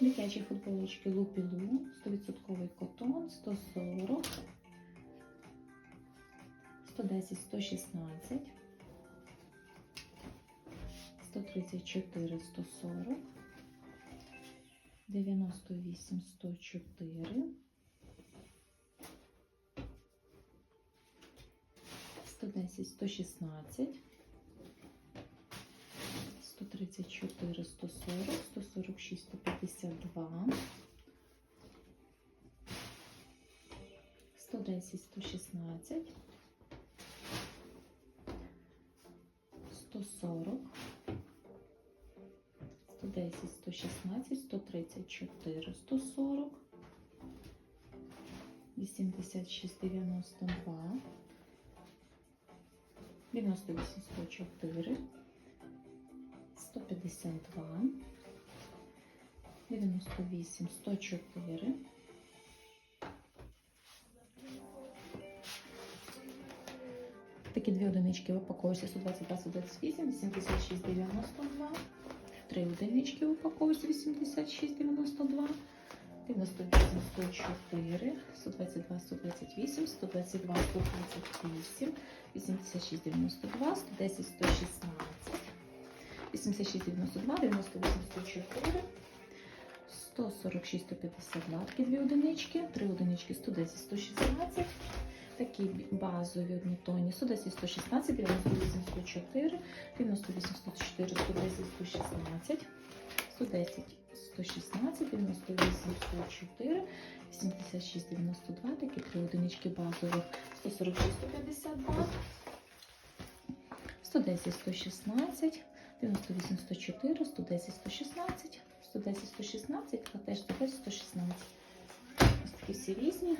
Дитячі футболочки Лупілу, 100% котон, 140, 110, 116, 134, 140, 98, 104, 110, 116, 134, 140, 146, 152, 110, 116, 140, 110, 116, 134, 140, 86, 92, 98, 104, 152, 98, 104, Такі дві одинички в упаковці 122, 128, 86, 92. Три одинички в упаковці 86, 92. 98, 104, 122, 128, 122, 128, 86, 92, 110, 116, 86, 92, 98, 104, 146, 152, такі дві одинички, три одинички 110, 116, такі базові однотонні 110, 116, 98, 104, 98, 104, 110, 116, 110, 116, 98, 104, 86, 92, такі три одинички базових. 146, 152, 110, 116, 98, 104, 110, 116, 110, 116, а теж 110, 116. Ось такі всі різні.